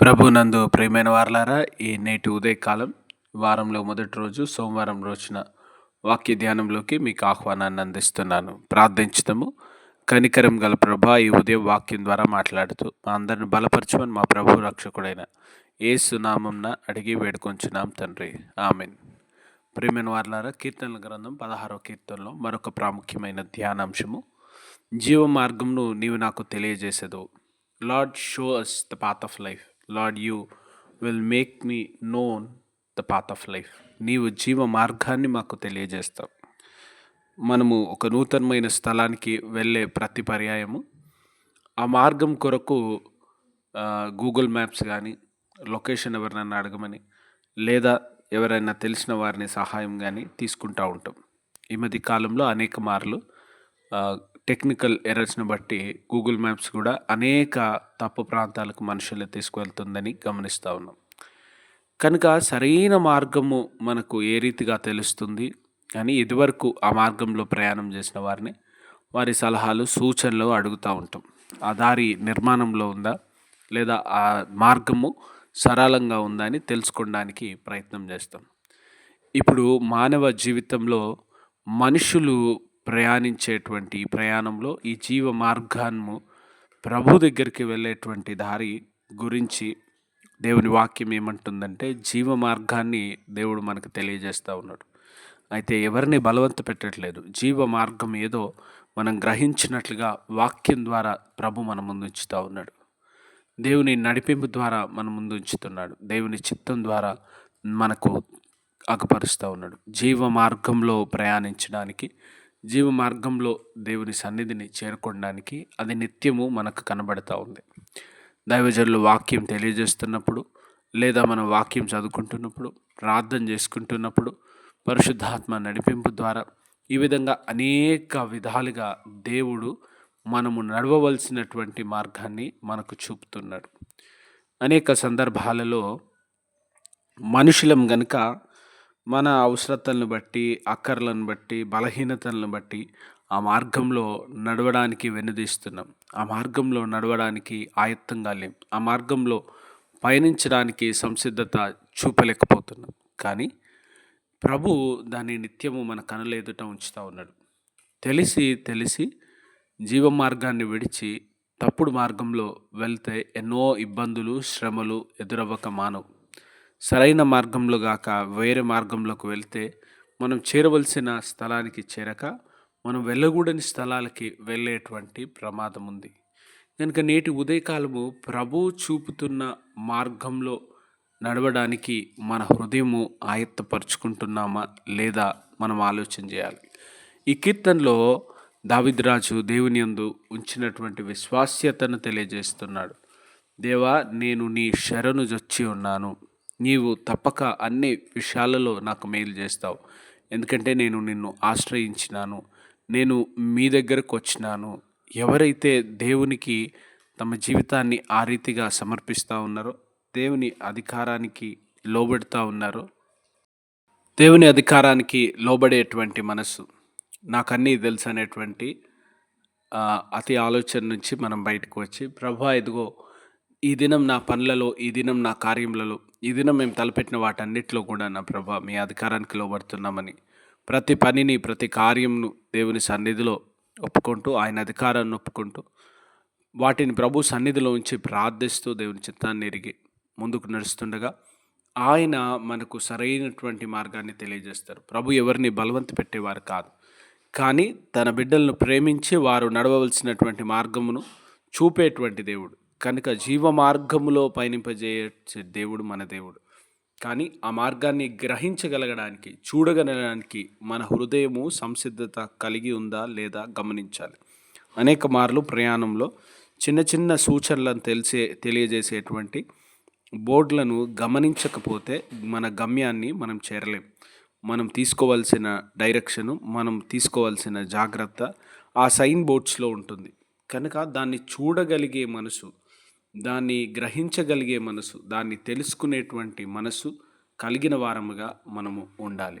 ప్రభునందు ప్రియమైన వారలారా ఈ నేటి ఉదయకాలం వారంలో మొదటి రోజు సోమవారం రోజున వాక్య ధ్యానంలోకి మీకు ఆహ్వానాన్ని అందిస్తున్నాను. ప్రార్థించటము కనికరం గల ప్రభా ఈ ఉదయం వాక్యం ద్వారా మాట్లాడుతూ మా అందరిని బలపరచమని మా ప్రభు రక్షకుడైన ఏ సునామంన అడిగి వేడుకొంచున్నాం తండ్రి. ఆమెన్. ప్రియమైన వారలారా కీర్తనల గ్రంథం పదహారో కీర్తనలో మరొక ప్రాముఖ్యమైన ధ్యానాంశము. జీవ మార్గంను నీవు నాకు తెలియజేసేదు Lord show us the path of life Lord you will make me known the path of life నీవు జీవ మార్గాన్ని మాకు తెలియజేస్తావు. మనము ఒక నూతనమైన స్థలానికి వెళ్ళే ప్రతి పర్యాయము. ఆ మార్గం కొరకు గూగుల్ మ్యాప్స్ కానీ లొకేషన్ ఎవరినైనా అడగమని లేదా ఎవరైనా తెలిసిన వారిని సహాయం కానీ తీసుకుంటూ ఉంటాం. ఈ మధ్య కాలంలో అనేక మార్లు టెక్నికల్ ఎర్రర్స్ని బట్టి గూగుల్ మ్యాప్స్ కూడా అనేక తప్పు ప్రాంతాలకు మనుషులు తీసుకువెళ్తుందని గమనిస్తూ ఉన్నాం. కనుక సరైన మార్గము మనకు ఏ రీతిగా తెలుస్తుంది? కానీ ఇదివరకు ఆ మార్గంలో ప్రయాణం చేసిన వారిని వారి సలహాలు సూచనలు అడుగుతూ ఉంటాం. ఆ దారి నిర్మాణంలో ఉందా? లేదా ఆ మార్గము సరళంగా ఉందా అని తెలుసుకోవడానికి ప్రయత్నం చేస్తాం. ఇప్పుడు మానవ జీవితంలో మనుషులు ప్రయాణించేటువంటి ప్రయాణంలో ఈ జీవ మార్గాన్ని ప్రభు దగ్గరికి వెళ్ళేటువంటి దారి గురించి దేవుని వాక్యం ఏమంటుందంటే జీవ మార్గాన్ని దేవుడు మనకు తెలియజేస్తూ ఉన్నాడు. అయితే ఎవరిని బలవంత పెట్టట్లేదు. జీవ మార్గం ఏదో మనం గ్రహించినట్లుగా వాక్యం ద్వారా ప్రభు మన ముందు ఉంచుతూ ఉన్నాడు. దేవుని నడిపింపు ద్వారా మన ముందు ఉంచుతున్నాడు. దేవుని చిత్తం ద్వారా మనకు అగపరుస్తూ ఉన్నాడు. జీవ మార్గంలో ప్రయాణించడానికి జీవ మార్గంలో దేవుని సన్నిధిని చేరుకోవడానికి అది నిత్యము మనకు కనబడతా ఉంది. దైవజనులు వాక్యం తెలియజేస్తున్నప్పుడు లేదా మనం వాక్యం చదువుకుంటున్నప్పుడు ప్రార్థన చేసుకుంటున్నప్పుడు పరిశుద్ధాత్మ నడిపింపు ద్వారా ఈ విధంగా అనేక విధాలుగా దేవుడు మనము నడవవలసినటువంటి మార్గాన్ని మనకు చూపుతున్నాడు. అనేక సందర్భాలలో మనుషులం గనుక మన అవసరతలను బట్టి అక్కర్లను బట్టి బలహీనతలను బట్టి ఆ మార్గంలో నడవడానికి వెనుదీస్తున్నాం. ఆ మార్గంలో నడవడానికి ఆయత్తంగా లేం. ఆ మార్గంలో పయనించడానికి సంసిద్ధత చూపలేకపోతున్నాం. కానీ ప్రభు దాన్ని నిత్యము మన కనులెదుట ఉంచుతూ ఉన్నాడు. తెలిసి తెలిసి జీవ మార్గాన్ని విడిచి తప్పుడు మార్గంలో వెళ్తే ఎన్నో ఇబ్బందులు శ్రమలు ఎదురవ్వక మానవు. సరైన మార్గంలో గాక వేరే మార్గంలోకి వెళ్తే మనం చేరవలసిన స్థలానికి చేరక మనం వెళ్ళకూడని స్థలాలకి వెళ్ళేటువంటి ప్రమాదం ఉంది. కనుక నేటి ఉదయకాలము ప్రభు చూపుతున్న మార్గంలో నడవడానికి మన హృదయము ఆయత్తపరుచుకుంటున్నామా లేదా మనం ఆలోచన చేయాలి. ఈ కీర్తనలో దావిద్రాజు దేవుని యందు ఉంచినటువంటి విశ్వాస్యతను తెలియజేస్తున్నాడు. దేవా నేను నీ శరణు జొచ్చి ఉన్నాను. నీవు తప్పక అన్ని విషయాలలో నాకు మేలు చేస్తావు. ఎందుకంటే నేను నిన్ను ఆశ్రయించినాను. నేను మీ దగ్గరకు వచ్చినాను. ఎవరైతే దేవునికి తమ జీవితాన్ని ఆ రీతిగా సమర్పిస్తూ ఉన్నారో దేవుని అధికారానికి లోబడుతూ ఉన్నారో దేవుని అధికారానికి లోబడేటువంటి మనసు నాకన్నీ తెలుసు అనేటువంటి అతి ఆలోచన నుంచి మనం బయటకు వచ్చి ప్రభా ఇదిగో ఈ దినం నా పనులలో ఈ దినం నా కార్యములలో ఈ దినం మేము తలపెట్టిన వాటన్నిటిలో కూడా నా ప్రభా మీ అధికారానికి లోబడుతున్నామని ప్రతి పనిని ప్రతి కార్యంను దేవుని సన్నిధిలో ఒప్పుకుంటూ ఆయన అధికారాన్ని ఒప్పుకుంటూ వాటిని ప్రభు సన్నిధిలో ఉంచి ప్రార్థిస్తూ దేవుని చిత్తాన్ని ఎరిగి ముందుకు నడుస్తుండగా ఆయన మనకు సరైనటువంటి మార్గాన్ని తెలియజేస్తారు. ప్రభు ఎవరిని బలవంత పెట్టేవారు కాదు. కానీ తన బిడ్డలను ప్రేమించి వారు నడవవలసినటువంటి మార్గమును చూపేటువంటి దేవుడు. కనుక జీవ మార్గములో పయనింపజేయే దేవుడు మన దేవుడు. కానీ ఆ మార్గాన్ని గ్రహించగలగడానికి చూడగలగడానికి మన హృదయము సంసిద్ధత కలిగి ఉందా లేదా గమనించాలి. అనేక మార్లు ప్రయాణంలో చిన్న చిన్న సూచనలను తెలిసే తెలియజేసేటువంటి బోర్డులను గమనించకపోతే మన గమ్యాన్ని మనం చేరలేం. మనం తీసుకోవాల్సిన డైరెక్షను మనం తీసుకోవాల్సిన జాగ్రత్త ఆ సైన్ బోర్డ్స్లో ఉంటుంది. కనుక దాన్ని చూడగలిగే మనసు దాన్ని గ్రహించగలిగే మనసు దాన్ని తెలుసుకునేటువంటి మనసు కలిగిన వారముగా మనము ఉండాలి.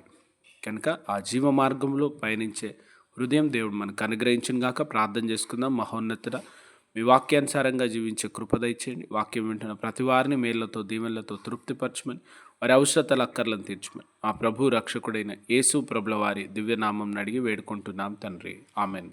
కనుక ఆ జీవ మార్గంలో పయనించే హృదయం దేవుడు మనకు అనుగ్రహించిన గాక ప్రార్థన చేసుకుందాం. మహోన్నతుడ మీ వాక్యానుసారంగా జీవించే కృప దయచేయండి. వాక్యం వింటున్న ప్రతి వారిని మేళ్ళతో దీవెనలతో తృప్తిపరచమని వారి అవసరతల అక్కర్లను తీర్చమని ఆ ప్రభు రక్షకుడైన యేసు ప్రభుల వారి దివ్యనామం అడిగి వేడుకుంటున్నాం తండ్రి. ఆమెన్.